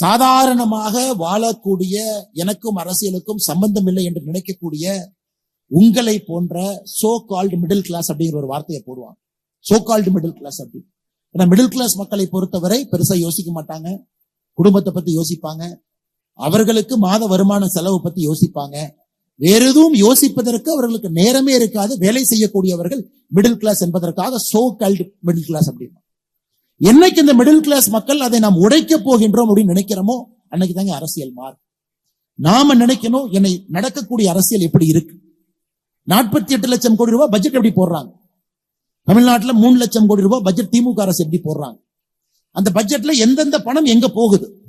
சாதாரணமாக வாழக்கூடிய எனக்கும் அரசியலுக்கும் சம்பந்தம் இல்லை என்று நினைக்கக்கூடிய உங்களை போன்ற சோ கால்டு மிடில் கிளாஸ் அப்படிங்கிற ஒரு வார்த்தையை போடுவாங்க. சோ கால்டு மிடில் கிளாஸ் அப்படி. ஏன்னா மிடில் கிளாஸ் மக்களை பொறுத்தவரை பெருசா யோசிக்க மாட்டாங்க. குடும்பத்தை பத்தி யோசிப்பாங்க. அவர்களுக்கு மாத வருமான செலவு பத்தி யோசிப்பாங்க. வேற எதுவும் யோசிப்பதற்கு அவர்களுக்கு நேரமே இருக்காது. வேலை செய்யக்கூடியவர்கள் மிடில் கிளாஸ் என்பதற்காக சோ கால்டு மிடில் கிளாஸ் அப்படின்னு என்னைக்கு இந்த மிடில் கிளாஸ் மக்கள் அதை நாம் உடைக்க போகின்றோம் அப்படின்னு நினைக்கிறோமோ அன்னைக்கு தாங்க அரசியல் மாறும். நாம நினைக்கணும் என்னை நடக்கக்கூடிய அரசியல் எப்படி இருக்கு? நாற்பத்தி எட்டு லட்சம் கோடி ரூபாய் பட்ஜெட் எப்படி போடுறாங்க? தமிழ்நாட்டுல மூணு லட்சம் கோடி ரூபாய் பட்ஜெட் திமுக அரசு எப்படி போடுறாங்க? அந்த பட்ஜெட்ல எந்தெந்த பணம் எங்க போகுது?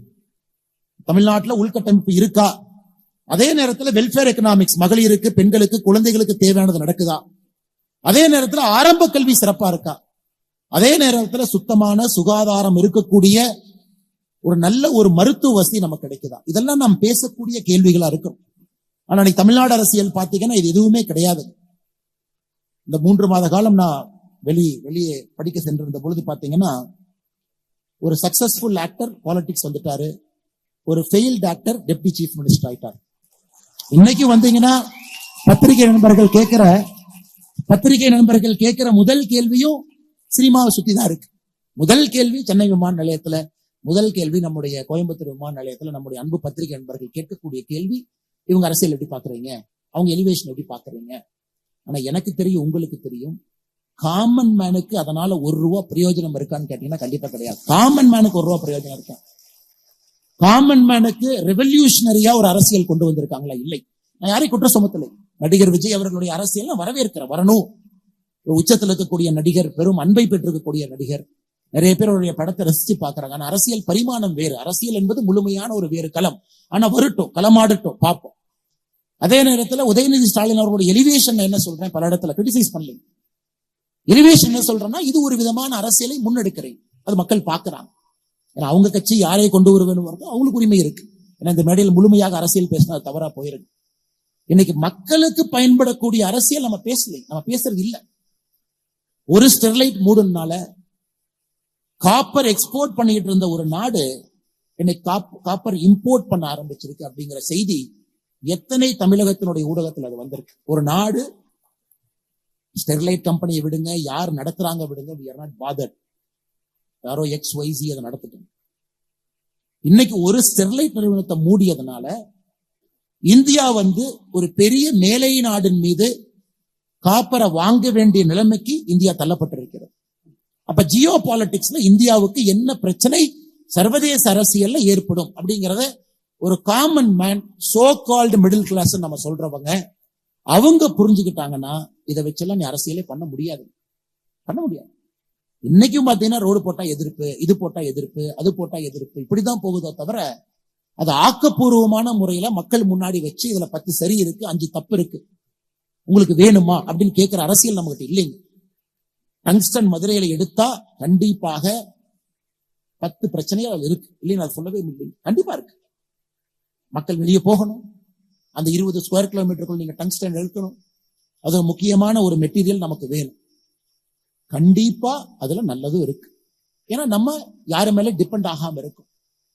தமிழ்நாட்டுல உள்கட்டமைப்பு இருக்கா? அதே நேரத்துல வெல்ஃபேர் எக்கனாமிக்ஸ் மகளிருக்கு பெண்களுக்கு குழந்தைகளுக்கு தேவையானது நடக்குதா? அதே நேரத்துல ஆரம்ப கல்வி சிறப்பா இருக்கா? அதே நேரத்துல சுத்தமான சுகாதாரம் இருக்கக்கூடிய ஒரு நல்ல ஒரு மருத்துவ வசதி நமக்கு கிடைக்குதா? இதெல்லாம் நாம் பேசக்கூடிய கேள்விகளா இருக்கும். ஆனா இன்னைக்கு தமிழ்நாடு அரசியல் பாத்தீங்கன்னா இது எதுவுமே கிடையாது. இந்த மூன்று மாத காலம் நான் வெளி வெளியே படிக்க சென்றிருந்த பொழுது பாத்தீங்கன்னா ஒரு சக்சஸ்ஃபுல் ஆக்டர் பாலிடிக்ஸ் வந்துட்டாரு. ஒரு failed actor deputy chief minister ஆயிட்டார். இன்னைக்கு வந்தீங்கன்னா பத்திரிகை நண்பர்கள் கேட்கிற பத்திரிகை நண்பர்கள் கேட்கிற முதல் கேள்வியும் சினிமாவை சுற்றி தான் இருக்கு. முதல் கேள்வி சென்னை விமான நிலையத்துல முதல் கேள்வி நம்முடைய கோயம்புத்தூர் விமான நிலையத்துல நம்முடைய அன்பு பத்திரிகை நண்பர்கள் கேட்கக்கூடிய கேள்வி இவங்க அரசியல் எப்படி பாக்குறீங்க? அவங்க எலிவேஷன் எப்படி பாக்குறீங்க? ஆனா எனக்கு தெரியும் உங்களுக்கு தெரியும் காமன் மேனுக்கு அதனால ஒரு ரூபா பிரயோஜனம் இருக்கான்னு கேட்டீங்கன்னா கண்டிப்பா கிடையாது. காமன் மேனுக்கு ஒரு ரூபா பிரயோஜனம் இருக்கா? காமன் மேனுக்கு ரெவல்யூஷனரியா ஒரு அரசியல் கொண்டு வந்திருக்காங்களா? இல்லை. நான் யாரையும் குற்றம் சுமத்தலை. நடிகர் விஜய் அவர்களுடைய அரசியல் வரவேற்கிற வரணும். உச்சத்தில் இருக்கக்கூடிய நடிகர் பெரும் அன்பை பெற்றிருக்கக்கூடிய நடிகர். நிறைய பேர் அவருடைய படத்தை ரசிச்சு பாக்குறாங்க ஆனா அரசியல் பரிமாணம் வேறு. அரசியல் என்பது முழுமையான ஒரு வேறு களம். ஆனா வரட்டும். களமாடட்டும். பார்ப்போம். அதே நேரத்துல உதயநிதி ஸ்டாலின் அவர்களுடைய எலிவேஷன் என்ன சொல்றேன்? பல இடத்துல கிரிட்டிசைஸ் பண்ணல எலிவேஷன் என்ன சொல்றேன்னா இது ஒரு விதமான அரசியலை முன்னெடுக்கிறேன். அது மக்கள் பாக்குறாங்க ஏன்னா அவங்க கட்சி யாரை கொண்டு வருவேன்னு அவங்களுக்கு உரிமை இருக்கு. ஏன்னா இந்த மேடையில் முழுமையாக அரசியல் பேசினா அது தவறா போயிருக்கு இன்னைக்கு மக்களுக்கு பயன்படக்கூடிய அரசியல் நம்ம பேசலை. நம்ம பேசுறது இல்ல. ஒரு ஸ்டெர்லைட் மூடுனால காப்பர் எக்ஸ்போர்ட் பண்ணிட்டு இருந்த ஒரு நாடு இன்னைக்கு காப்பர் இம்போர்ட் பண்ண ஆரம்பிச்சிருக்கு அப்படிங்கிற செய்தி எத்தனை தமிழகத்தினுடைய ஊடகத்தில் அது வந்திருக்கு. ஒரு நாடு ஸ்டெர்லைட் கம்பெனியை விடுங்க யார் நடத்துறாங்க விடுங்க வி ஆர் நாட் பாதர் யாரோ எக்ஸ் ஒய்சி அதை நடத்திட்டோம். இன்னைக்கு ஒரு ஸ்டெர்லைட் நிறுவனத்தை மூடியதுனால இந்தியா வந்து ஒரு பெரிய மேலை நாடின் மீது காப்பரை வாங்க வேண்டிய நிலைமைக்கு இந்தியா தள்ளப்பட்டிருக்கிறது. அப்ப ஜியோ பாலிட்டிக்ஸ்ல இந்தியாவுக்கு என்ன பிரச்சனை? சர்வதேச அரசியல்ல ஏற்படும் அப்படிங்கறத ஒரு common man so called middle class நம்ம சொல்றவங்க அவங்க புரிஞ்சுக்கிட்டாங்கன்னா இதை வச்செல்லாம் நீ அரசியலே பண்ண முடியாது. பண்ண முடியாது. இன்னைக்கும் பாத்தீங்கன்னா ரோடு போட்டா எதிர்ப்பு இது போட்டா எதிர்ப்பு அது போட்டா எதிர்ப்பு. இப்படிதான் போகுதோ தவிர அது ஆக்கப்பூர்வமான முறையில மக்கள் முன்னாடி வச்சு இதுல பத்து சரி இருக்கு அஞ்சு தப்பு இருக்கு. உங்களுக்கு வேணுமா அப்படின்னு கேட்கிற அரசியல் நம்மகிட்ட இல்லைங்க. டங்ஸ்டன் மதுரையில எடுத்தா கண்டிப்பாக பத்து பிரச்சனைகள் இருக்கு. இல்லைன்னு அது சொல்லவே இல்லை கண்டிப்பா இருக்கு. மக்கள் வெளியே போகணும். அந்த இருபது ஸ்கொயர் கிலோமீட்டருக்குள் நீங்க டங்ஸ்டன் எடுக்கணும். அது முக்கியமான ஒரு மெட்டீரியல் நமக்கு வேணும். கண்டிப்பா அதுல நல்லதும் இருக்கு. ஏன்னா நம்ம யாரு மேல டிபெண்ட் ஆகாம இருக்கும்.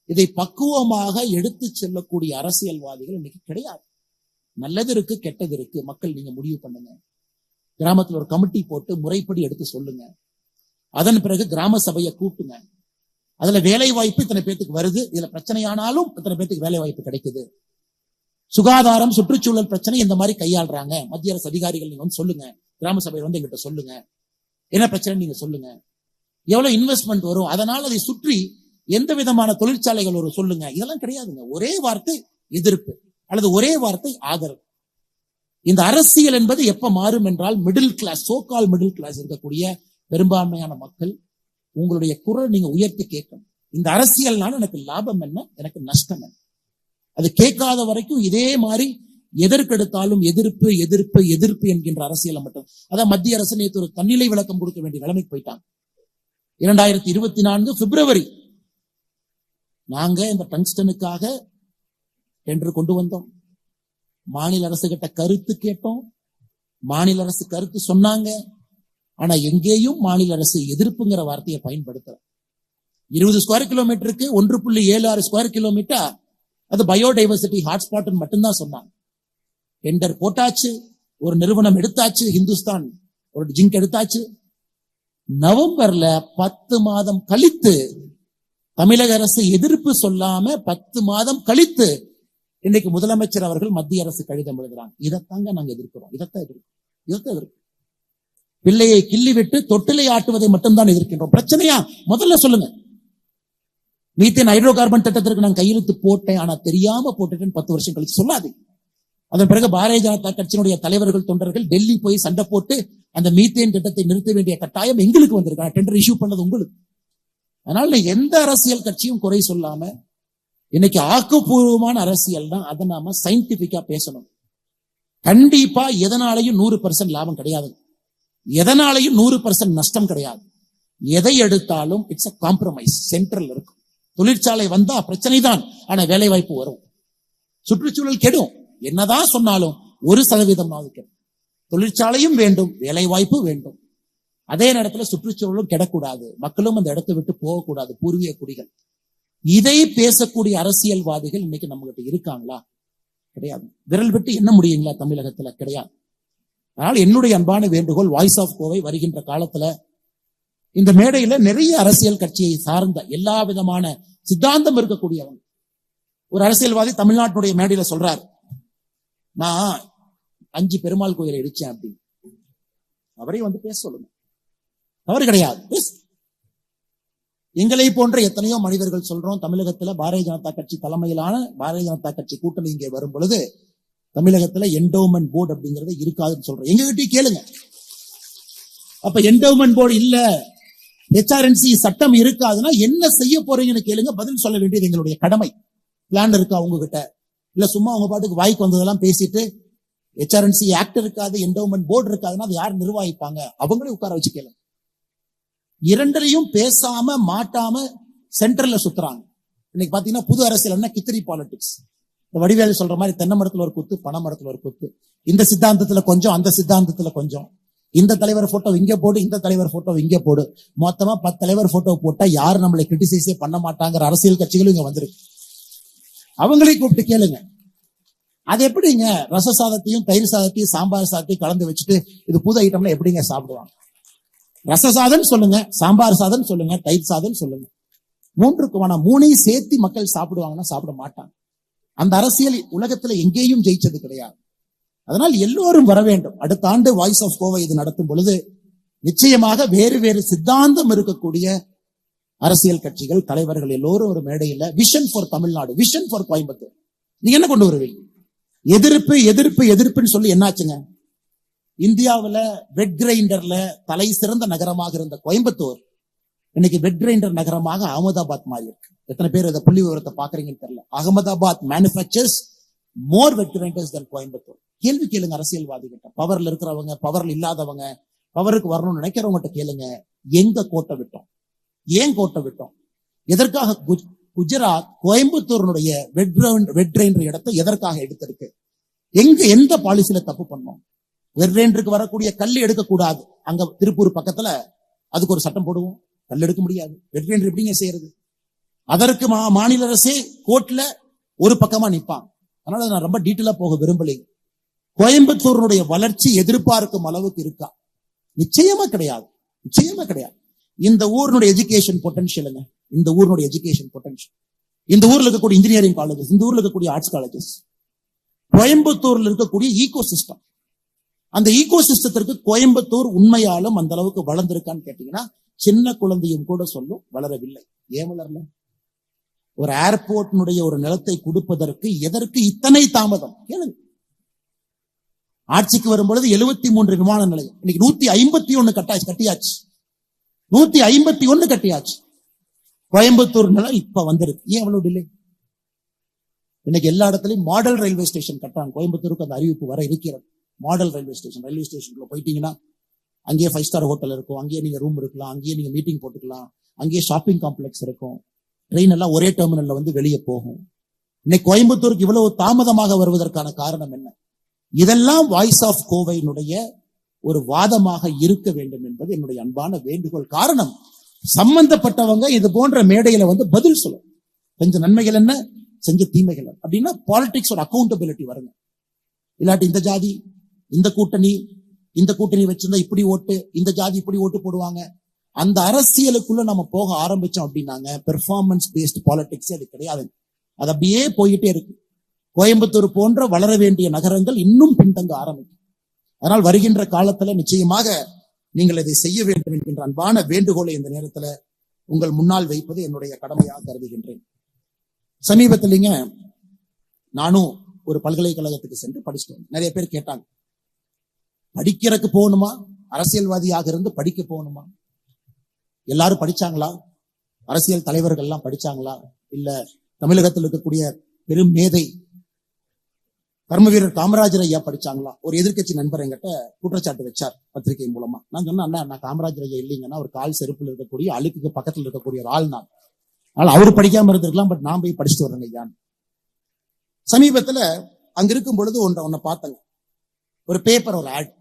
இதை பக்குவமாக எடுத்து செல்லக்கூடிய அரசியல்வாதிகள் இன்னைக்கு கிடையாது. நல்லது இருக்கு கெட்டது இருக்கு. மக்கள் நீங்க முடிவு பண்ணுங்க. கிராமத்துல ஒரு கமிட்டி போட்டு முறைப்படி எடுத்து சொல்லுங்க. அதன் பிறகு கிராம சபையை கூட்டுங்க. அதுல வேலை வாய்ப்பு இத்தனை பேத்துக்கு வருது. இதுல பிரச்சனையானாலும் இத்தனை பேத்துக்கு வேலை வாய்ப்பு கிடைக்குது. சுகாதாரம் சுற்றுச்சூழல் பிரச்சனை இந்த மாதிரி கையாளுறாங்க. மத்திய அரசு அதிகாரிகள் நீங்க வந்து சொல்லுங்க. கிராம சபையில் வந்து எங்கிட்ட சொல்லுங்க. என்ன பிரச்சனை நீங்க சொல்லுங்க. எவ்வளவு இன்வெஸ்ட்மெண்ட் வரும்? அதனால அதை சுற்றி எந்த விதமான தொழிற்சாலைகள் ஒரு சொல்லுங்க. இதெல்லாம் கிடையாதுங்க. ஒரே வார்த்தை எதிர்ப்பு. அல்லது ஒரே வார்த்தை ஆதரவு. இந்த அரசியல் என்பது எப்ப மாறும் என்றால் middle class so called middle class இருக்கக்கூடிய பெரும்பான்மையான மக்கள் உங்களுடைய குரல் நீங்க உயர்த்தி கேட்கணும். இந்த அரசியல்னால எனக்கு லாபம் என்ன? எனக்கு நஷ்டம் என்ன? அது கேட்காத வரைக்கும் இதே மாதிரி எதற்கெடுத்தாலும் எதிர்ப்பு எதிர்ப்பு எதிர்ப்பு என்கின்ற அரசியலை மட்டும். அதான் மத்திய அரசு நேற்று ஒரு தன்னிலை விளக்கம் கொடுக்க வேண்டிய நிலைமைக்கு போயிட்டாங்க. இரண்டாயிரத்தி இருபத்தி நான்கு பிப்ரவரி நாங்க இந்த டங்ஸ்டனுக்காக என்று கொண்டு வந்தோம். மாநில அரசு கிட்ட கருத்து கேட்டோம். மாநில அரசு கருத்து சொன்னாங்க. ஆனா எங்கேயும் மாநில அரசு எதிர்ப்புங்கிற வார்த்தையை பயன்படுத்தல. இருபது ஸ்கொயர் கிலோமீட்டருக்கு ஒன்று புள்ளி ஏழு ஆறு ஸ்கொயர் கிலோமீட்டர் அது பயோடைவர்சிட்டி ஹாட்ஸ்பாட் மட்டும்தான் சொன்னாங்க. டெண்டர் போட்டாச்சு. ஒரு நிறுவனம் எடுத்தாச்சு. ஹிந்துஸ்தான் ஒரு ஜிங்க் எடுத்தாச்சு. நவம்பர்ல பத்து மாதம் கழித்து தமிழக அரசு எதிர்ப்பு சொல்லாம பத்து மாதம் கழித்து இன்னைக்கு முதலமைச்சர் அவர்கள் மத்திய அரசு கடிதம் எழுதுறாங்க. இதைத்தாங்க நாங்க எதிர்க்கிறோம். இதைத்தான் எதிர்க்கிறோம். இதைத்தான் எதிர்க்கிறோம். பிள்ளையை கிள்ளி விட்டு தொட்டிலை ஆட்டுவதை மட்டும்தான் எதிர்க்கின்றோம். பிரச்சனையா? முதல்ல சொல்லுங்க. மீத்தேன் ஹைட்ரோ கார்பன் திட்டத்திற்கு நான் கையெழுத்து போட்டேன். ஆனா தெரியாம போட்டுட்டேன்னு பத்து வருஷம் கழிச்சு சொல்லாது அதன் பிறகு பாரதிய ஜனதா கட்சியினுடைய தலைவர்கள் தொண்டர்கள் டெல்லி போய் சண்டை போட்டு அந்த மீத்தேன் திட்டத்தை நிறுத்த வேண்டிய கட்டாயம் எங்களுக்கு வந்திருக்கு. டெண்டர் இஷ்யூ பண்ணது உங்களுக்கு. அதனால எந்த அரசியல் கட்சியும் குறை சொல்லாம இன்னைக்கு ஆக்கப்பூர்வமான அரசியல் தான் அதை நாம சயின்டிபிக்கா பேசணும். கண்டிப்பா எதனாலையும் நூறு பர்சன்ட் லாபம் கிடையாது. எதனாலையும் நூறு பர்சன்ட் நஷ்டம் கிடையாது. எதை எடுத்தாலும் இட்ஸ் அ காம்ப்ரமைஸ் சென்ட்ரல் இருக்கும். தொழிற்சாலை வந்தா பிரச்சனை தான் ஆனா வேலை வாய்ப்பு வரும். சுற்றுச்சூழல் கெடும். என்னதான் சொன்னாலும் ஒரு சதவீதம் கெடும். தொழிற்சாலையும் வேண்டும் வேலை வாய்ப்பு வேண்டும். அதே நேரத்துல சுற்றுச்சூழலும் கெடக்கூடாது. மக்களும் அந்த இடத்தை விட்டு போகக்கூடாது. பூர்வீக குடிகள். இதை பேசக்கூடிய அரசியல்வாதிகள் இன்னைக்கு நம்ம கிட்ட இருக்காங்களா? கிடையாது. விரல் விட்டு என்ன முடியுங்களா தமிழகத்துல? கிடையாது. அதனால் என்னுடைய அன்பான வேண்டுகோள் வாய்ஸ் ஆஃப் கோவை வருகின்ற காலத்துல இந்த மேடையில நிறைய அரசியல் கட்சியை சார்ந்த எல்லா விதமான சித்தாந்தம் இருக்கக்கூடியவங்க. ஒரு அரசியல்வாதி தமிழ்நாட்டுடைய மேடையில சொல்றாரு நான் அஞ்சு பெருமாள் கோயிலை இடிச்சேன் அப்படின்னு. அவரே வந்து பேச சொல்லுங்க. தவறு கிடையாது. எங்களை போன்ற எத்தனையோ மனிதர்கள் சொல்றோம். தமிழகத்துல பாரதிய ஜனதா கட்சி தலைமையிலான பாரதிய ஜனதா கட்சி கூட்டணி இங்கே வரும் பொழுது தமிழகத்துல என்டோமெண்ட் போர்டு அப்படிங்கறது இருக்காதுன்னு சொல்றோம். எங்ககிட்டயும் கேளுங்க. அப்ப என்டோமெண்ட் போர்டு இல்ல ஹெச்ஆர்என்சி சட்டம் இருக்காதுன்னா என்ன செய்ய போறீங்கன்னு கேளுங்க. பதில் சொல்ல வேண்டியது எங்களுடைய கடமை. பிளான் இருக்கா உங்ககிட்ட? இல்ல சும்மா உங்க பாட்டுக்கு வாய்க்கு வந்ததெல்லாம் பேசிட்டு ஹெச்ஆர்என்சி ஆக்ட் இருக்காது என்டோமெண்ட் போர்டு இருக்காதுன்னா அதை யார் நிர்வகிப்பாங்க? அவங்களே உட்கார வச்சு கேளுங்க. இரண்டரையும் பேசாம மாட்டாம சென்டர்ல சுத்துறாங்க. இன்னைக்கு பாத்தீங்கன்னா புது அரசியல் என்ன? கித்திரி பாலிடிக்ஸ் இந்த வடிவேலு சொல்ற மாதிரி தென்னை மரத்துல ஒரு குத்து பனை மரத்துல ஒரு குத்து. இந்த சித்தாந்தத்துல கொஞ்சம் அந்த சித்தாந்தத்துல கொஞ்சம். இந்த தலைவர் போட்டோ இங்க போடு இந்த தலைவர் போட்டோ இங்க போடு. மொத்தமா பத்து தலைவர் போட்டோ போட்டா யாரும் நம்மளை கிரிட்டிசைஸே பண்ண மாட்டாங்கிற அரசியல் கட்சிகளும் இங்க வந்திருக்கு. அவங்களே கூப்பிட்டு கேளுங்க. அது எப்படிங்க? ரச சாதத்தையும் தயிர் சாதத்தையும் சாம்பார் சாதத்தையும் கலந்து வச்சுட்டு இது புது ஐட்டம்ல எப்படிங்க சாப்பிடுவாங்க? ரச சாதம் சொல்லுங்க சாம்பார் சாதம் சொல்லுங்க தயிர் சாதம் சொல்லுங்க. மூன்றுக்கு வேணாம் மூணையும் சேர்த்து மக்கள் சாப்பிடுவாங்கன்னா சாப்பிட மாட்டாங்க. அந்த அரசியல் உலகத்துல எங்கேயும் ஜெயிச்சது கிடையாது. அதனால் எல்லோரும் வர வேண்டும். அடுத்த ஆண்டு வாய்ஸ் ஆஃப் கோவை இது நடத்தும் பொழுது நிச்சயமாக வேறு வேறு சித்தாந்தம் இருக்கக்கூடிய அரசியல் கட்சிகள் தலைவர்கள் எல்லோரும் ஒரு மேடையில vision for Tamil Nadu vision for Coimbatore. நீங்க என்ன கொண்டு வருவீங்க? எதிர்ப்பு எதிர்ப்பு எதிர்ப்புன்னு சொல்லி என்னாச்சுங்க? இந்தியாவுல வெட் கிரைண்டர்ல தலை சிறந்த நகரமாக இருந்த கோயம்புத்தூர் இன்னைக்கு வெட் கிரைண்டர் நகரமாக அகமதாபாத் மாறி இருக்கு எத்தனை பேர் அதை புள்ளி விவரத்தை பாக்குறீங்கன்னு தெரியல. Ahmedabad manufactures more wet grinders தன் கோயம்புத்தூர். கேள்வி கேளுங்க அரசியல்வாதி கிட்ட பவர்ல இருக்கிறவங்க பவர்ல இல்லாதவங்க பவருக்கு வரணும்னு நினைக்கிறவங்க கேளுங்க. எங்க கோட்டை விட்டோம்? ஏன் கோட்டை விட்டோம்? எதற்காக குஜ்- குஜராத் கோயம்புத்தூரினுடைய வெட் வெட் கிரைண்டர் இடத்தை எதற்காக எடுத்திருக்கு? எங்க எந்த பாலிசியில தப்பு பண்ணோம்? வெட் வரக்கூடிய கல் எடுக்கக்கூடாது. அங்க திருப்பூர் பக்கத்துல அதுக்கு ஒரு சட்டம் போடுவோம். கல் எடுக்க முடியாது. வெர்வேன்று எப்படிங்க செய்யறது? அதற்கு மா- மாநில அரசே கோர்ட்ல ஒரு பக்கமா நிப்பான். அதனால நான் ரொம்ப டீட்டெயிலா போக விரும்பலை. கோயம்புத்தூருடைய வளர்ச்சி எதிர்பார்க்கும் அளவுக்கு இருக்கா? நிச்சயமா கிடையாது. நிச்சயமா கிடையாது. இந்த ஊரினுடைய எஜுகேஷன் பொட்டன்ஷியலுங்க இந்த ஊரினுடைய எஜுகேஷன் பொட்டன்ஷியல் இந்த ஊர்ல இருக்கக்கூடிய இன்ஜினியரிங் காலேஜஸ் இந்த ஊர்ல இருக்கக்கூடிய ஆர்ட்ஸ் காலேஜஸ் கோயம்புத்தூர்ல இருக்கக்கூடிய ஈகோ சிஸ்டம் அந்த ஈகோ சிஸ்டத்திற்கு கோயம்புத்தூர் உண்மையாலும் அந்த அளவுக்கு வளர்ந்திருக்கான்னு கேட்டீங்கன்னா சின்ன குழந்தையும் கூட சொல்லும் வளரவில்லை. ஏன் வளரல? ஒரு ஏர்போர்ட்னுடைய ஒரு நிலத்தை கொடுப்பதற்கு எதற்கு இத்தனை தாமதம்? கேளுங்க. ஆட்சிக்கு வரும்பொழுது எழுபத்தி மூன்று விமான நிலையம். இன்னைக்கு நூத்தி ஐம்பத்தி ஒண்ணு கட்டாச்சு கட்டியாச்சு. நூத்தி ஐம்பத்தி ஒண்ணு கட்டியாச்சு. கோயம்புத்தூர் நிலம் இப்ப வந்திருக்கு. ஏன் அவ்வளவு டிலே இன்னைக்கு எல்லா இடத்துலயும் மாடல் ரயில்வே ஸ்டேஷன் கட்டான் கோயம்புத்தூருக்கு அந்த அறிவிப்பு வர இருக்கிறது. மாடல் ரயில்வே ஸ்டேஷன் ரயில்வே ஸ்டேஷனுக்குள்ள போயிட்டீங்கன்னா அங்கேயே ஃபைவ் ஸ்டார் ஹோட்டல் இருக்கும். அங்கேயே நீங்க ரூம் இருக்கலாம். அங்கேயே நீங்க மீட்டிங் போட்டுக்கலாம். அங்கேயே ஷாப்பிங் காம்ப்ளெக்ஸ் இருக்கும். ட்ரெயின் எல்லாம் ஒரே டெர்மினல்ல வந்து வெளியே போகும். இன்னைக்கு கோயம்புத்தூருக்கு இவ்வளவு தாமதமாக வருவதற்கான காரணம் என்ன? இதெல்லாம் வாய்ஸ் ஆஃப் கோவையினுடைய ஒரு வாதமாக இருக்க வேண்டும் என்பது என்னுடைய அன்பான வேண்டுகோள். காரணம் சம்பந்தப்பட்டவங்க இது போன்ற மேடையில வந்து பதில் சொல்லும் செஞ்ச நன்மைகள் என்ன? செஞ்ச தீமைகள் அப்படின்னா பாலிடிக்ஸ் ஒரு அக்கௌண்டபிலிட்டி வருங்க. இல்லாட்டி இந்த ஜாதி இந்த கூட்டணி இந்த கூட்டணி வச்சிருந்தா இப்படி ஓட்டு இந்த ஜாதி இப்படி ஓட்டு போடுவாங்க. அந்த அரசியலுக்குள்ள நம்ம போக ஆரம்பிச்சோம் அப்படின்னாங்க. பெர்ஃபார்மன்ஸ் பேஸ்ட் பாலிடிக்ஸ் அது கிடையாது. அது அப்படியே போயிட்டே இருக்கு. கோயம்புத்தூர் போன்ற வளர வேண்டிய நகரங்கள் இன்னும் பின்தங்க ஆரம்பிக்கும். அதனால் வருகின்ற காலத்துல நிச்சயமாக நீங்கள் இதை செய்ய வேண்டும் என்கின்ற அன்பான வேண்டுகோளை இந்த நேரத்துல உங்கள் முன்னால் வைப்பது என்னுடைய கடமையாக கருதுகின்றேன். சமீபத்திலிங்க நானும் ஒரு பல்கலைக்கழகத்துக்கு சென்று படிச்சுட்டு நிறைய பேர் கேட்டாங்க படிக்கிறதுக்கு போகணுமா? அரசியல்வாதியாக இருந்து படிக்க போகணுமா? எல்லாரும் படிச்சாங்களா? அரசியல் தலைவர்கள் எல்லாம் படிச்சாங்களா? இல்ல தமிழகத்தில் இருக்கக்கூடிய பெரும் மேதை கர்ம வீரர் காமராஜர் ஐயா படிச்சாங்களா? ஒரு எதிர்க்கட்சி நண்பர் என்கிட்ட குற்றச்சாட்டு வச்சார் பத்திரிகை மூலமா. நான் சொன்னேன் அண்ணா நான் காமராஜர் ஐயா இல்லைங்கன்னா ஒரு கால் செருப்புல இருக்கக்கூடிய அழுக்குக்கு பக்கத்துல இருக்கக்கூடிய ஒரு ஆள் நான் ஆனால் அவர் படிக்காம இருந்திருக்கலாம் பட் நான் போய் படிச்சுட்டு வரேங்க ஐயான்னு சமீபத்துல அங்க இருக்கும் பொழுது ஒன்றை ஒன்ன பார்த்தங்க. ஒரு பேப்பர் ஒரு ஆட்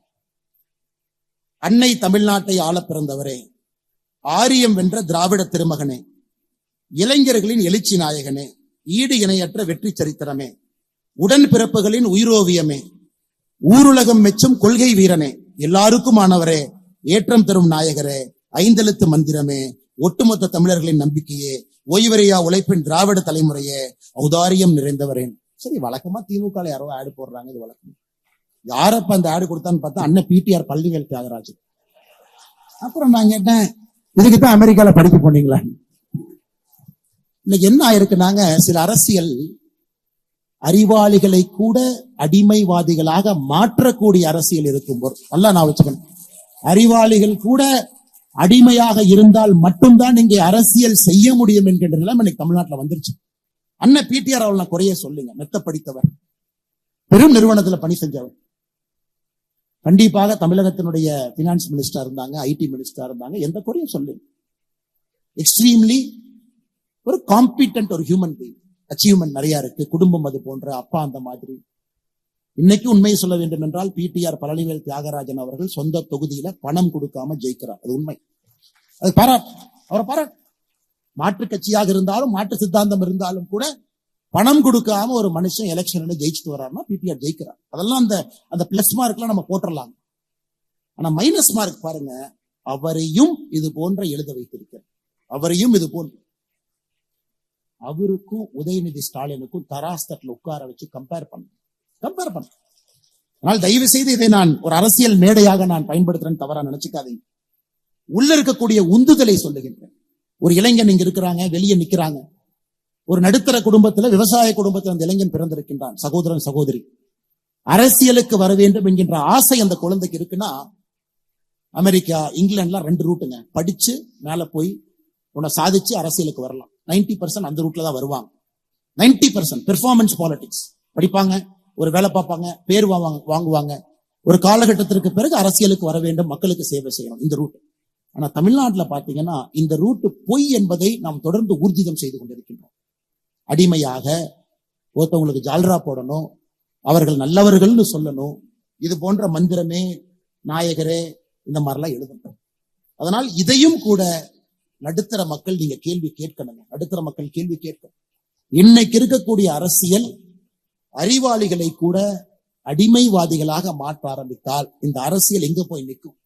அன்னை தமிழ்நாட்டை ஆள பிறந்தவரே. ஆரியம் வென்ற திராவிட திருமகனே. இளைஞர்களின் எழுச்சி நாயகனே. ஈடு இணையற்ற வெற்றி சரித்திரமே. உடன் பிறப்புகளின் உயிரோவியமே. ஊருலகம் மெச்சும் கொள்கை வீரனே. எல்லாருக்குமானவரே. ஏற்றம் தரும் நாயகரே. ஐந்தெழுத்து மந்திரமே. ஒட்டுமொத்த தமிழர்களின் நம்பிக்கையே. ஓய்வரையா உழைப்பின் திராவிட தலைமுறையே. ஔதாரியம் நிறைந்தவரேன் சரி வழக்கமா திமுக யாரோ ஆடு போடுறாங்க இது வழக்கம்? யாரப்ப அந்த ஆடு கொடுத்தான்னு பார்த்தா அண்ணன் பிடிஆர் பள்ளிவேல் தியாகராஜ் அப்புறம் நான் கேட்டேன் இதுக்கு தான் அமெரிக்கால படிக்க போனீங்களா? இன்னைக்கு என்ன ஆயிருக்குனாங்க சில அரசியல் அறிவாளிகளை கூட அடிமைவாதிகளாக மாற்றக்கூடிய அரசியல் இருக்கும் நல்லா நான் வச்சுக்கணும். அறிவாளிகள் கூட அடிமையாக இருந்தால் மட்டும்தான் இங்கே அரசியல் செய்ய முடியும் என்கின்ற நிலைமை இன்னைக்கு தமிழ்நாட்டுல வந்துருச்சு. அண்ணன் பிடிஆர் அவள் நான் குறைய சொல்லுங்க. மெத்த படித்தவர். பெரும் நிறுவனத்துல பணி செஞ்சவர். கண்டிப்பாக தமிழகத்தினுடைய பினான்ஸ் மினிஸ்டர் இருந்தாங்க ஐடி மினிஸ்டர் இருந்தாங்க. எந்த குறையும் சொல்லு எக்ஸ்ட்ரீம்லி ஒரு காம்பிட்டன்ட் ஒரு ஹியூமன் பீங் அச்சீவ்மெண்ட் நிறைய இருக்கு. குடும்பம் அது போன்ற அப்பா அந்த மாதிரி. இன்னைக்கு உண்மையை சொல்ல வேண்டும் என்றால் பிடிஆர் பழனிவேல் தியாகராஜன் அவர்கள் சொந்த தொகுதியில பணம் கொடுக்காம ஜெயிக்கிறார். அது உண்மை. அது பாராட்டு அவரை பாராட்டு மாற்று கட்சியாக இருந்தாலும் மாற்று சித்தாந்தம் இருந்தாலும் கூட பணம் கொடுக்காம ஒரு மனுஷன் எலெக்ஷன்ல ஜெயிச்சுட்டு வர்றாருன்னா பிபிஆர் ஜெயிக்கிறார். அதெல்லாம் அந்த அந்த பிளஸ் மார்க்லாம் நம்ம போட்டுடலாம் ஆனா மைனஸ் மார்க் பாருங்க அவரையும் இது போன்ற எழுத வைத்திருக்கிறார். அவரையும் இது போன்ற. அவருக்கும் உதயநிதி ஸ்டாலினுக்கும் தராஸ்தட்ல உட்கார வச்சு கம்பேர் பண்ண கம்பேர் பண்ண ஆனால் தயவு செய்து இதை நான் ஒரு அரசியல் மேடையாக நான் பயன்படுத்துறேன்னு தவறா நினைச்சுக்காதீங்க. உள்ள இருக்கக்கூடிய உந்துதலை சொல்லுகின்றேன். ஒரு இளைஞன் இங்க இருக்கிறாங்க வெளியே நிக்கிறாங்க. ஒரு நடுத்தர குடும்பத்துல விவசாய குடும்பத்தில் அந்த இளைஞன் பிறந்திருக்கின்றான் சகோதரன் சகோதரி. அரசியலுக்கு வர வேண்டும் என்கின்ற ஆசை அந்த குழந்தைக்கு இருக்குன்னா அமெரிக்கா இங்கிலாந்துலாம் ரெண்டு ரூட்டுங்க படிச்சு மேல போய் உன்னை சாதிச்சு அரசியலுக்கு வரலாம். 90% பர்சன்ட் அந்த ரூட்ல தான் வருவாங்க. 90% பர்சன்ட் பெர்ஃபார்மன்ஸ் பாலிடிக்ஸ் படிப்பாங்க ஒரு வேலை பார்ப்பாங்க பேர் வாங்குவாங்க வாங்குவாங்க. ஒரு காலகட்டத்திற்கு பிறகு அரசியலுக்கு வர வேண்டும் மக்களுக்கு சேவை செய்யணும் இந்த ரூட் ஆனா தமிழ்நாட்டுல பாத்தீங்கன்னா இந்த ரூட் பொய் என்பதை நாம் தொடர்ந்து ஊர்ஜிதம் செய்து கொண்டிருக்கிறோம் அடிமையாக ஒருத்தவங்களுக்கு ஜால்ரா போடணும் அவர்கள் நல்லவர்கள்னு சொல்லணும். இது போன்ற மந்திரமே நாயகரே இந்த மாதிரிலாம் எழுதணும் அதனால் இதையும் கூட நடுத்தர மக்கள் நீங்க கேள்வி கேட்கணுங்க. நடுத்தர மக்கள் கேள்வி கேட்கணும் இன்னைக்கு இருக்கக்கூடிய அரசியல் அறிவாளிகளை கூட அடிமைவாதிகளாக மாற்ற ஆரம்பித்தால் இந்த அரசியல் எங்க போய் நிற்கும்?